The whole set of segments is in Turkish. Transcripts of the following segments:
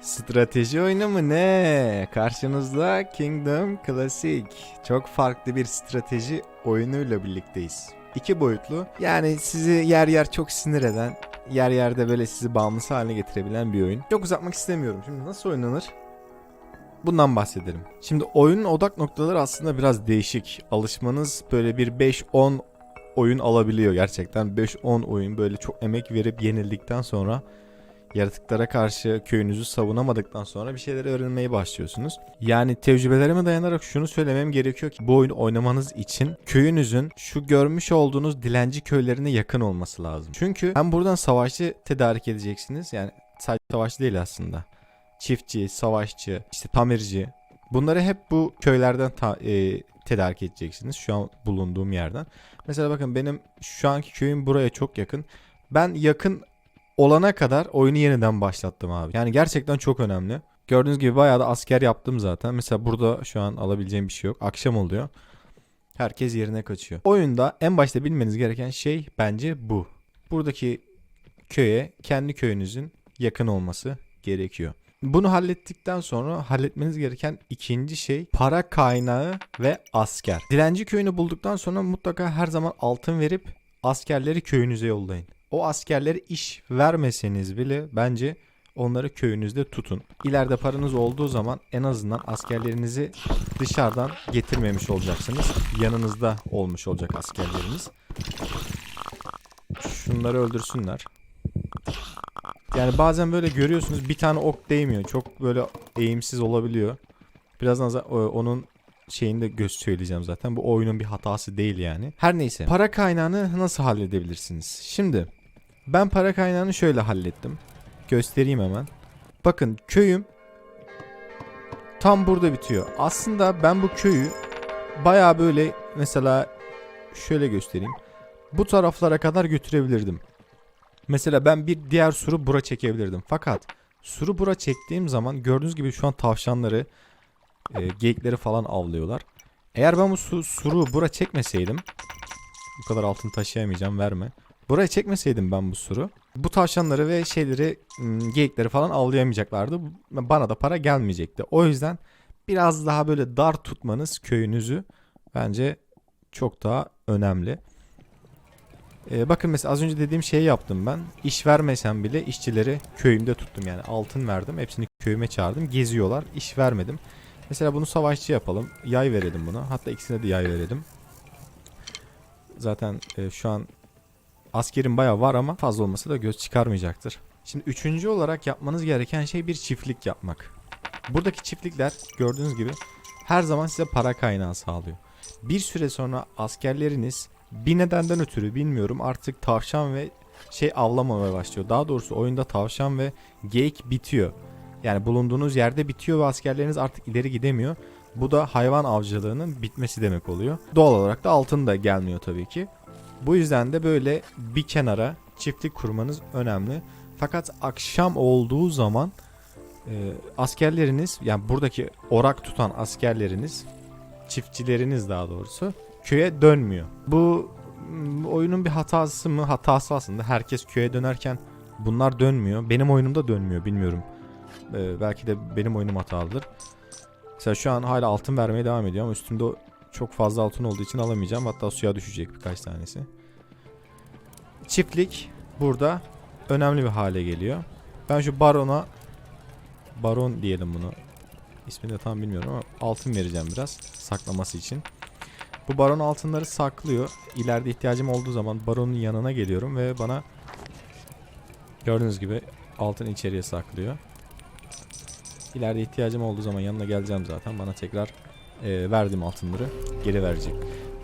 Strateji oyunu mu ne? Karşınızda Kingdom Classic. Çok farklı bir strateji oyunuyla birlikteyiz. İki boyutlu. Yani sizi yer yer çok sinir eden, yer yerde böyle sizi bağımlısı haline getirebilen bir oyun. Çok uzatmak istemiyorum. Şimdi nasıl oynanır? Bundan bahsedelim. Şimdi oyunun odak noktaları aslında biraz değişik. Alışmanız böyle bir 5-10 oyun alabiliyor gerçekten. 5-10 oyun böyle çok emek verip yenildikten sonra yaratıklara karşı köyünüzü savunamadıktan sonra bir şeyleri öğrenmeye başlıyorsunuz. Yani tecrübelerime dayanarak şunu söylemem gerekiyor ki bu oyunu oynamanız için köyünüzün şu görmüş olduğunuz dilenci köylerine yakın olması lazım. Çünkü hem buradan savaşçı tedarik edeceksiniz. Yani sadece savaşçı değil aslında. Çiftçi, savaşçı, işte tamirci. Bunları hep bu köylerden ta- e, tedarik edeceksiniz. Şu an bulunduğum yerden. Mesela bakın benim şu anki köyüm buraya çok yakın. Ben yakın olana kadar oyunu yeniden başlattım abi. Yani gerçekten çok önemli. Gördüğünüz gibi bayağı da asker yaptım zaten. Mesela burada şu an alabileceğim bir şey yok. Akşam oluyor. Herkes yerine kaçıyor. Oyunda en başta bilmeniz gereken şey bence bu. Buradaki köye kendi köyünüzün yakın olması gerekiyor. Bunu hallettikten sonra halletmeniz gereken ikinci şey para kaynağı ve asker. Dilenci köyünü bulduktan sonra mutlaka her zaman altın verip askerleri köyünüze yollayın. O askerleri iş vermeseniz bile bence onları köyünüzde tutun. İleride paranız olduğu zaman en azından askerlerinizi dışarıdan getirmemiş olacaksınız. Yanınızda olmuş olacak askerleriniz. Şunları öldürsünler. Yani bazen böyle görüyorsunuz bir tane ok değmiyor. Çok böyle eğimsiz olabiliyor. Birazdan o- onun şeyini de göz söyleyeceğim zaten. Bu oyunun bir hatası değil yani. Her neyse. Para kaynağını nasıl halledebilirsiniz? Şimdi ben para kaynağını şöyle hallettim. Göstereyim hemen. Bakın köyüm tam burada bitiyor. Aslında ben bu köyü baya böyle mesela şöyle göstereyim. Bu taraflara kadar götürebilirdim. Mesela ben bir diğer suru bura çekebilirdim. Fakat suru bura çektiğim zaman gördüğünüz gibi şu an tavşanları, e, geyikleri falan avlıyorlar. Eğer ben bu su, suru bura çekmeseydim bu kadar altın taşıyamayacağım verme. Buraya çekmeseydim ben bu suru. Bu tavşanları ve şeyleri geyikleri falan avlayamayacaklardı. Bana da para gelmeyecekti. O yüzden biraz daha böyle dar tutmanız köyünüzü bence çok daha önemli. Ee, bakın mesela az önce dediğim şeyi yaptım ben. İş vermesem bile işçileri köyümde tuttum yani altın verdim. Hepsini köyüme çağırdım. Geziyorlar. İş vermedim. Mesela bunu savaşçı yapalım. Yay verelim buna. Hatta ikisine de yay verelim. Zaten e, şu an askerin bayağı var ama fazla olması da göz çıkarmayacaktır. Şimdi üçüncü olarak yapmanız gereken şey bir çiftlik yapmak. Buradaki çiftlikler gördüğünüz gibi her zaman size para kaynağı sağlıyor. Bir süre sonra askerleriniz bir nedenden ötürü bilmiyorum artık tavşan ve şey avlamamaya başlıyor. Daha doğrusu oyunda tavşan ve geyik bitiyor. Yani bulunduğunuz yerde bitiyor ve askerleriniz artık ileri gidemiyor. Bu da hayvan avcılığının bitmesi demek oluyor. Doğal olarak da altın da gelmiyor tabii ki. Bu yüzden de böyle bir kenara çiftlik kurmanız önemli. Fakat akşam olduğu zaman e, askerleriniz yani buradaki orak tutan askerleriniz çiftçileriniz daha doğrusu köye dönmüyor. Bu mm, oyunun bir hatası mı? Hatası aslında. Herkes köye dönerken bunlar dönmüyor. Benim oyunumda dönmüyor bilmiyorum. Ee, belki de benim oyunum hatalıdır. Mesela şu an hala altın vermeye devam ediyor ama üstümde çok fazla altın olduğu için alamayacağım. Hatta suya düşecek birkaç tanesi. Çiftlik burada önemli bir hale geliyor. Ben şu barona baron diyelim bunu. İsmini de tam bilmiyorum ama altın vereceğim biraz saklaması için. Bu baron altınları saklıyor. İleride ihtiyacım olduğu zaman baronun yanına geliyorum ve bana gördüğünüz gibi altın içeriye saklıyor. İleride ihtiyacım olduğu zaman yanına geleceğim zaten. Bana tekrar e, verdiğim altınları geri verecek.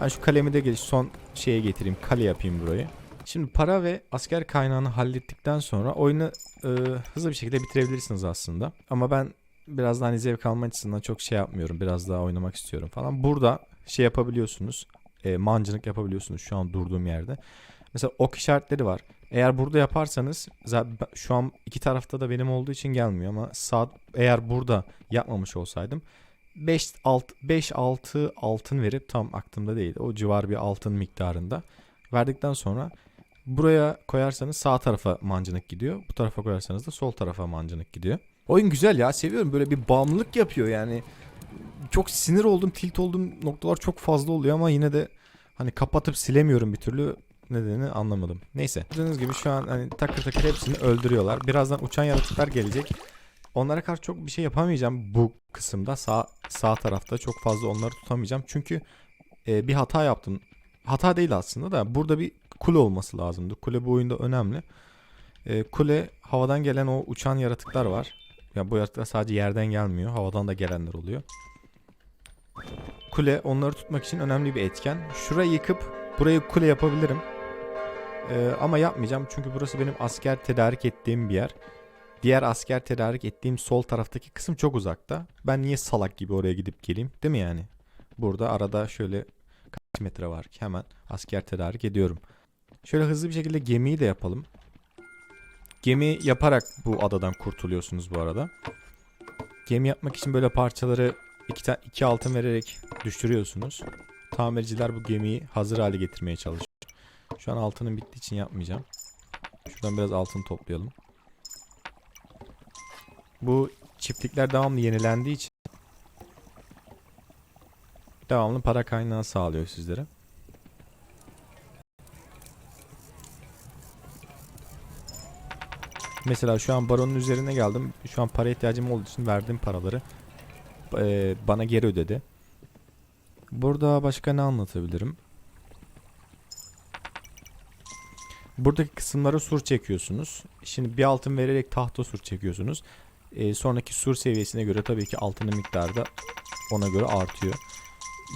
Ben şu kalemi de gel- son şeye getireyim. Kale yapayım burayı. Şimdi para ve asker kaynağını hallettikten sonra oyunu e, hızlı bir şekilde bitirebilirsiniz aslında. Ama ben biraz daha hani zevk alma açısından çok şey yapmıyorum. Biraz daha oynamak istiyorum falan. Burada şey yapabiliyorsunuz. E, mancınık yapabiliyorsunuz şu an durduğum yerde. Mesela ok işaretleri var. Eğer burada yaparsanız zaten şu an iki tarafta da benim olduğu için gelmiyor ama sağ eğer burada yapmamış olsaydım 5 6 5 6 altın verip tam aklımda değil. O civar bir altın miktarında verdikten sonra buraya koyarsanız sağ tarafa mancınık gidiyor. Bu tarafa koyarsanız da sol tarafa mancınık gidiyor. Oyun güzel ya seviyorum böyle bir bağımlılık yapıyor yani. Çok sinir oldum tilt olduğum noktalar çok fazla oluyor ama yine de hani kapatıp silemiyorum bir türlü nedenini anlamadım. Neyse. Gördüğünüz gibi şu an hani takır takır hepsini öldürüyorlar. Birazdan uçan yaratıklar gelecek. Onlara karşı çok bir şey yapamayacağım bu kısımda. Sağ sağ tarafta çok fazla onları tutamayacağım. Çünkü e, bir hata yaptım. Hata değil aslında da burada bir kule olması lazımdı. Kule bu oyunda önemli. E, kule havadan gelen o uçan yaratıklar var. Ya bu yaratıklar sadece yerden gelmiyor. Havadan da gelenler oluyor. Kule onları tutmak için önemli bir etken. Şurayı yıkıp burayı kule yapabilirim. E, ama yapmayacağım çünkü burası benim asker tedarik ettiğim bir yer. Diğer asker tedarik ettiğim sol taraftaki kısım çok uzakta. Ben niye salak gibi oraya gidip geleyim? Değil mi yani? Burada arada şöyle kaç metre var ki hemen asker tedarik ediyorum. Şöyle hızlı bir şekilde gemiyi de yapalım. Gemi yaparak bu adadan kurtuluyorsunuz bu arada. Gemi yapmak için böyle parçaları iki, iki altın vererek düşürüyorsunuz. Tamirciler bu gemiyi hazır hale getirmeye çalışıyor. Şu an altının bittiği için yapmayacağım. Şuradan biraz altın toplayalım. Bu çiftlikler devamlı yenilendiği için devamlı para kaynağı sağlıyor sizlere. Mesela şu an baronun üzerine geldim. Şu an para ihtiyacım olduğu için verdiğim paraları eee, bana geri ödedi. Burada başka ne anlatabilirim? Buradaki kısımlara sur çekiyorsunuz. Şimdi bir altın vererek tahta sur çekiyorsunuz. Eee, sonraki sur seviyesine göre tabii ki altının miktarı da ona göre artıyor.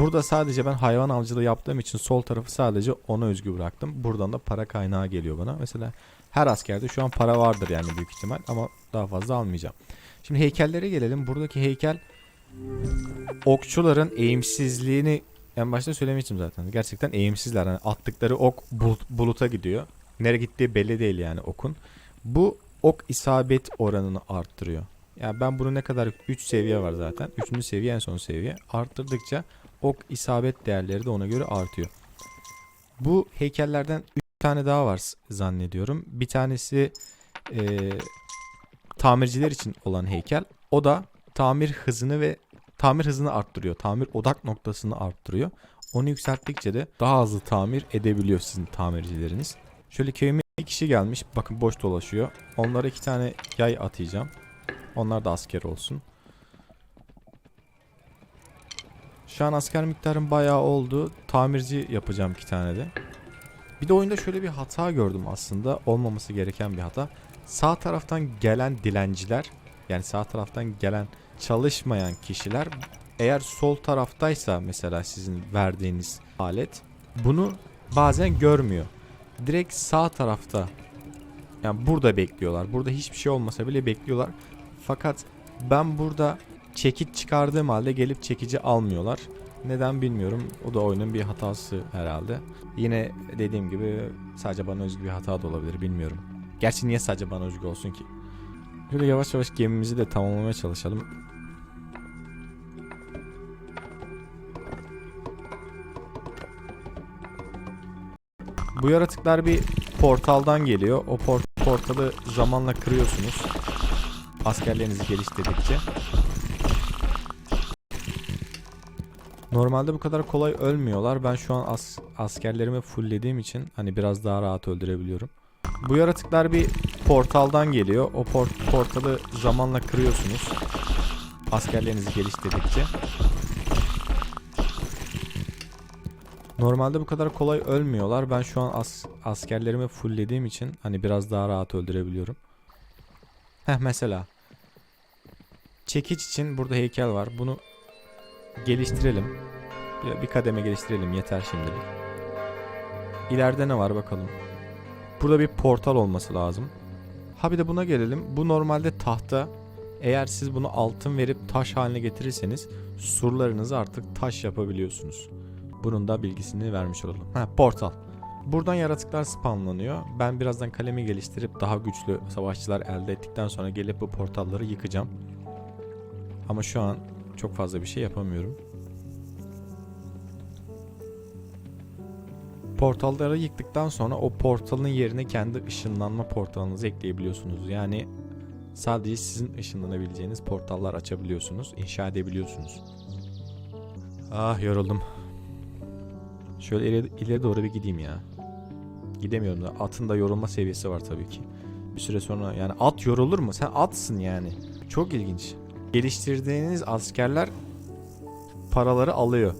Burada sadece ben hayvan avcılığı yaptığım için sol tarafı sadece ona özgü bıraktım. Buradan da para kaynağı geliyor bana. Mesela her askerde şu an para vardır yani büyük ihtimal ama daha fazla almayacağım. Şimdi heykellere gelelim. Buradaki heykel okçuların eğimsizliğini en başta söylemiştim zaten. Gerçekten eğimsizler. Hani attıkları ok bulut- buluta gidiyor. Nereye gittiği belli değil yani okun. Bu ok isabet oranını arttırıyor. Yani ben bunu ne kadar 3 seviye var zaten. 3. seviye en son seviye. Arttırdıkça ok isabet değerleri de ona göre artıyor. Bu heykellerden 3 tane daha var zannediyorum. Bir tanesi eee, tamirciler için olan heykel. O da tamir hızını ve tamir hızını arttırıyor. Tamir odak noktasını arttırıyor. Onu yükselttikçe de daha hızlı tamir edebiliyor sizin tamircileriniz. Şöyle köyüme iki kişi gelmiş. Bakın boş dolaşıyor. Onlara iki tane yay atacağım. Onlar da asker olsun. Şu an asker miktarım bayağı oldu. Tamirci yapacağım iki tane de. Bir de oyunda şöyle bir hata gördüm aslında. Olmaması gereken bir hata. Sağ taraftan gelen dilenciler yani sağ taraftan gelen çalışmayan kişiler eğer sol taraftaysa mesela sizin verdiğiniz alet bunu bazen görmüyor. Direkt sağ tarafta yani burada bekliyorlar. Burada hiçbir şey olmasa bile bekliyorlar. Fakat ben burada çekit çıkardığım halde gelip çekici almıyorlar. Neden bilmiyorum. O da oyunun bir hatası herhalde. Yine dediğim gibi sadece bana özgü bir hata da olabilir bilmiyorum. Gerçi niye sadece bana özgü olsun ki? Böyle yavaş yavaş gemimizi de tamamlamaya çalışalım. Bu yaratıklar bir portaldan geliyor. O port- portalı zamanla kırıyorsunuz. Askerlerinizi geliştirdikçe. Normalde bu kadar kolay ölmüyorlar. Ben şu an as- askerlerimi fulllediğim için hani biraz daha rahat öldürebiliyorum. Bu yaratıklar bir portaldan geliyor. O port- portalı zamanla kırıyorsunuz. Askerlerinizi geliştirdikçe. Normalde bu kadar kolay ölmüyorlar. Ben şu an as- askerlerimi fulllediğim için hani biraz daha rahat öldürebiliyorum. Heh mesela. Çekiç için burada heykel var. Bunu geliştirelim. Bir, bir kademe geliştirelim yeter şimdilik. İleride ne var bakalım. Burada bir portal olması lazım. Ha bir de buna gelelim. Bu normalde tahta. Eğer siz bunu altın verip taş haline getirirseniz surlarınızı artık taş yapabiliyorsunuz. Bunun da bilgisini vermiş olalım. Ha portal. Buradan yaratıklar spawnlanıyor. Ben birazdan kalemi geliştirip daha güçlü savaşçılar elde ettikten sonra gelip bu portalları yıkacağım. Ama şu an çok fazla bir şey yapamıyorum. Portalları yıktıktan sonra o portalın yerine kendi ışınlanma portalınızı ekleyebiliyorsunuz. Yani Sadece sizin ışınlanabileceğiniz portallar açabiliyorsunuz, inşa edebiliyorsunuz. Ah yoruldum. Şöyle ileri, ileri doğru bir gideyim ya. Gidemiyorum da atın da yorulma seviyesi var tabii ki. Bir süre sonra yani at yorulur mu? Sen atsın yani. Çok ilginç. Geliştirdiğiniz askerler paraları alıyor.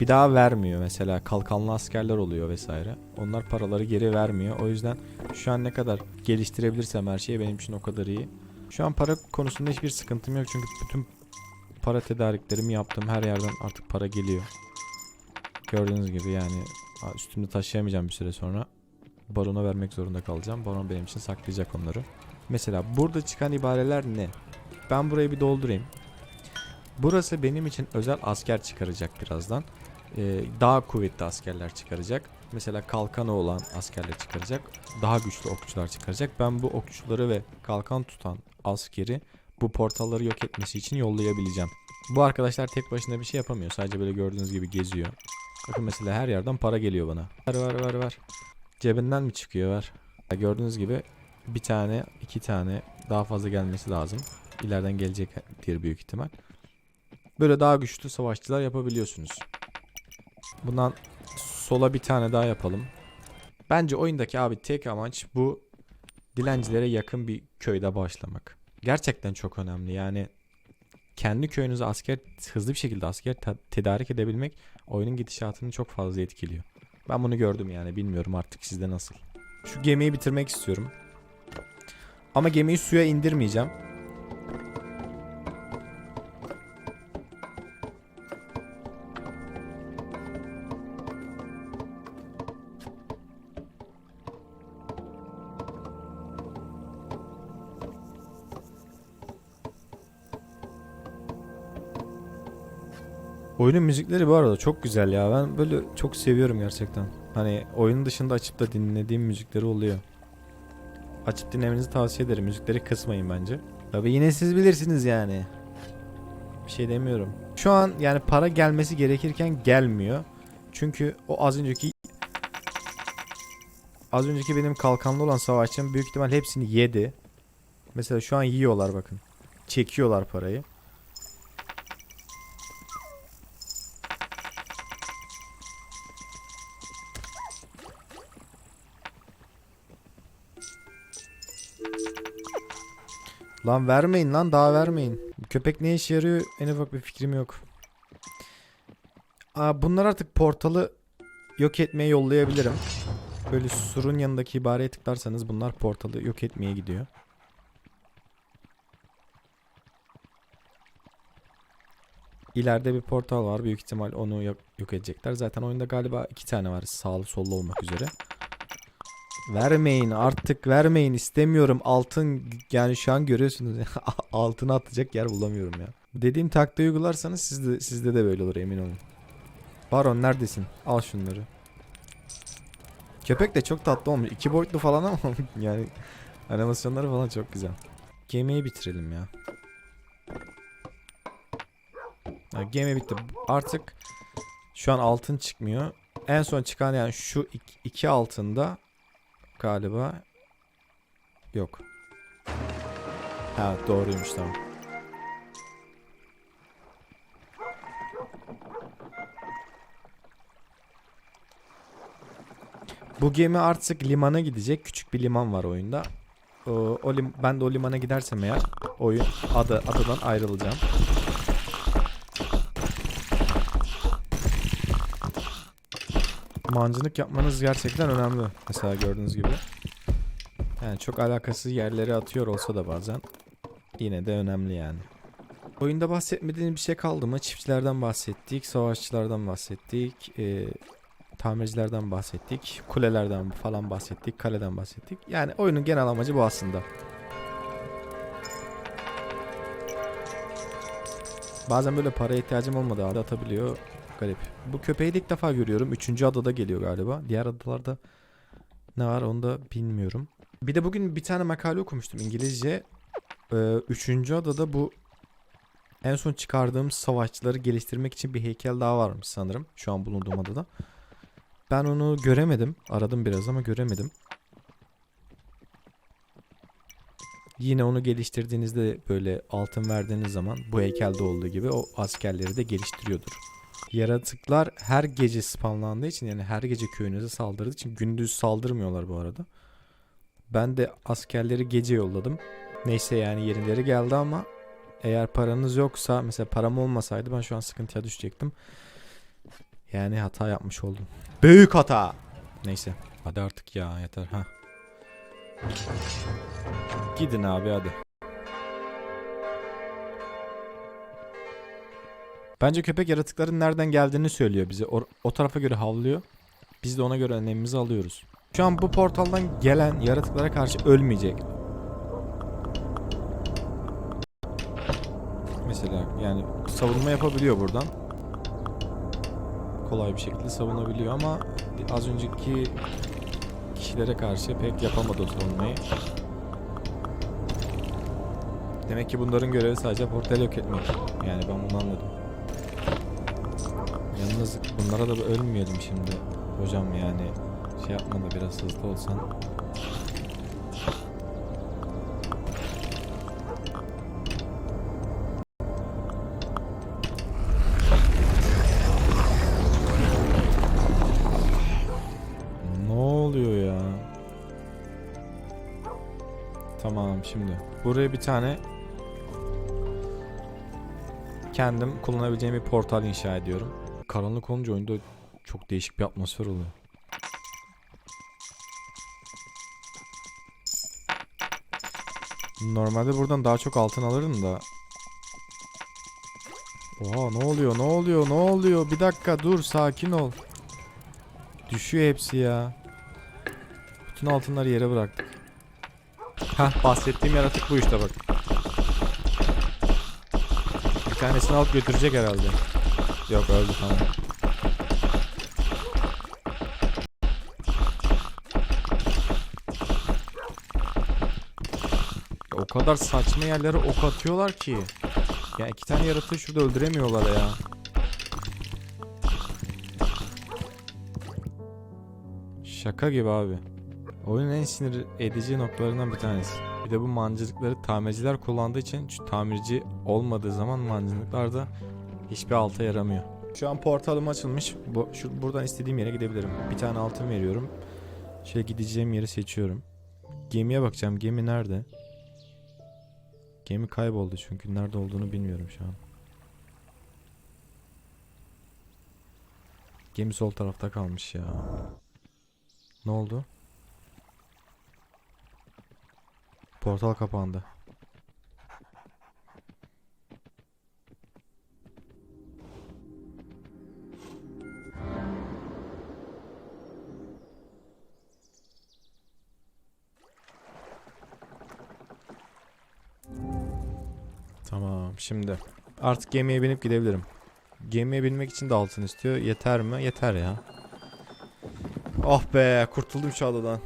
Bir daha vermiyor mesela kalkanlı askerler oluyor vesaire. Onlar paraları geri vermiyor. O yüzden şu an ne kadar geliştirebilirsem her şeyi benim için o kadar iyi. Şu an para konusunda hiçbir sıkıntım yok çünkü bütün para tedariklerimi yaptım. Her yerden artık para geliyor. Gördüğünüz gibi yani üstümde taşıyamayacağım bir süre sonra. Barona vermek zorunda kalacağım. Baron benim için saklayacak onları. Mesela burada çıkan ibareler ne? Ben burayı bir doldurayım. Burası benim için özel asker çıkaracak birazdan. Ee, daha kuvvetli askerler çıkaracak. Mesela kalkanı olan askerler çıkaracak. Daha güçlü okçular çıkaracak. Ben bu okçuları ve kalkan tutan askeri bu portalları yok etmesi için yollayabileceğim. Bu arkadaşlar tek başına bir şey yapamıyor. Sadece böyle gördüğünüz gibi geziyor. Bakın mesela her yerden para geliyor bana. Var var var var. Cebinden mi çıkıyor. Ya Gördüğünüz gibi bir tane, iki tane daha fazla gelmesi lazım. İleriden gelecek büyük ihtimal. Böyle daha güçlü savaşçılar yapabiliyorsunuz. Bundan sola bir tane daha yapalım. Bence oyundaki abi tek amaç bu dilencilere yakın bir köyde başlamak. Gerçekten çok önemli. Yani kendi köyünüze asker hızlı bir şekilde asker te- tedarik edebilmek oyunun gidişatını çok fazla etkiliyor. Ben bunu gördüm yani bilmiyorum artık sizde nasıl. Şu gemiyi bitirmek istiyorum. Ama gemiyi suya indirmeyeceğim. Oyunun müzikleri bu arada çok güzel ya. Ben böyle çok seviyorum gerçekten. Hani oyun dışında açıp da dinlediğim müzikleri oluyor. Açıp dinlemenizi tavsiye ederim. Müzikleri kısmayın bence. Tabi yine siz bilirsiniz yani. Bir şey demiyorum. Şu an yani para gelmesi gerekirken gelmiyor. Çünkü o az önceki az önceki benim kalkanlı olan savaşçım büyük ihtimal hepsini yedi. Mesela şu an yiyorlar bakın. Çekiyorlar parayı. Lan vermeyin lan daha vermeyin. Köpek ne işe yarıyor en ufak bir fikrim yok. Aa, bunlar artık portalı yok etmeye yollayabilirim. Böyle surun yanındaki ibareye tıklarsanız bunlar portalı yok etmeye gidiyor. İleride bir portal var. Büyük ihtimal onu yok edecekler. Zaten oyunda galiba iki tane var. Sağlı sollu olmak üzere. Vermeyin artık vermeyin istemiyorum altın yani şu an görüyorsunuz altını atacak yer bulamıyorum ya. Dediğim taktiği uygularsanız sizde, sizde de böyle olur emin olun. Baron neredesin? Al şunları. Köpek de çok tatlı olmuş. İki boyutlu falan ama yani animasyonları falan çok güzel. Gemiyi bitirelim ya. ya gemi bitti. Artık şu an altın çıkmıyor. En son çıkan yani şu iki altında galiba yok. Ha doğruymuş tamam. Bu gemi artık limana gidecek. Küçük bir liman var oyunda. O, o lim- ben de o limana gidersem eğer oyun adı adadan ayrılacağım. Mancınık yapmanız gerçekten önemli. Mesela gördüğünüz gibi. Yani çok alakasız yerlere atıyor olsa da bazen yine de önemli yani. Oyunda bahsetmediğim bir şey kaldı mı? Çiftçilerden bahsettik, savaşçılardan bahsettik, e, tamircilerden bahsettik, kulelerden falan bahsettik, kaleden bahsettik. Yani oyunun genel amacı bu aslında. Bazen böyle paraya ihtiyacım olmadığı halde atabiliyor. Garip. Bu köpeği de ilk defa görüyorum. Üçüncü adada geliyor galiba. Diğer adalarda ne var onu da bilmiyorum. Bir de bugün bir tane makale okumuştum İngilizce. Ee, üçüncü adada bu en son çıkardığım savaşçıları geliştirmek için bir heykel daha varmış sanırım. Şu an bulunduğum adada. Ben onu göremedim. Aradım biraz ama göremedim. Yine onu geliştirdiğinizde böyle altın verdiğiniz zaman bu heykelde olduğu gibi o askerleri de geliştiriyordur. Yaratıklar her gece spamlandığı için yani her gece köyünüze saldırdığı için gündüz saldırmıyorlar bu arada. Ben de askerleri gece yolladım. Neyse yani yenileri geldi ama eğer paranız yoksa mesela param olmasaydı ben şu an sıkıntıya düşecektim. Yani hata yapmış oldum. Büyük hata. Neyse. Hadi artık ya yeter ha. Gidin abi hadi. Bence köpek yaratıkların nereden geldiğini söylüyor bize. O, o tarafa göre havlıyor. Biz de ona göre önlemimizi alıyoruz. Şu an bu portaldan gelen yaratıklara karşı ölmeyecek. Mesela yani savunma yapabiliyor buradan. Kolay bir şekilde savunabiliyor ama az önceki kişilere karşı pek yapamadı savunmayı. Demek ki bunların görevi sadece portal yok etmek. Yani ben bunu anladım. Yalnız bunlara da ölmeyelim şimdi. Hocam yani şey yapma da biraz hızlı olsan. Tamam şimdi. Buraya bir tane kendim kullanabileceğim bir portal inşa ediyorum. Karanlık olunca oyunda çok değişik bir atmosfer oluyor. Normalde buradan daha çok altın alırım da. Oha ne oluyor ne oluyor ne oluyor bir dakika dur sakin ol. Düşüyor hepsi ya. Bütün altınları yere bıraktık. Hah bahsettiğim yaratık bu işte bak. Bir tanesini alıp götürecek herhalde. Yok öldü tamam. O kadar saçma yerlere ok atıyorlar ki. Ya iki tane yaratığı şurada öldüremiyorlar ya. Şaka gibi abi. Oyunun en sinir edici noktalarından bir tanesi. Bir de bu mancınıkları tamirciler kullandığı için tamirci olmadığı zaman mancınıklar da hiçbir alta yaramıyor. Şu an portalım açılmış. Bu, şu, buradan istediğim yere gidebilirim. Bir tane altın veriyorum. Şey gideceğim yeri seçiyorum. Gemiye bakacağım. Gemi nerede? Gemi kayboldu çünkü nerede olduğunu bilmiyorum şu an. Gemi sol tarafta kalmış ya. Ne oldu? Portal kapandı. Şimdi artık gemiye binip gidebilirim. Gemiye binmek için de altın istiyor. Yeter mi? Yeter ya. Oh be kurtuldum şu adadan.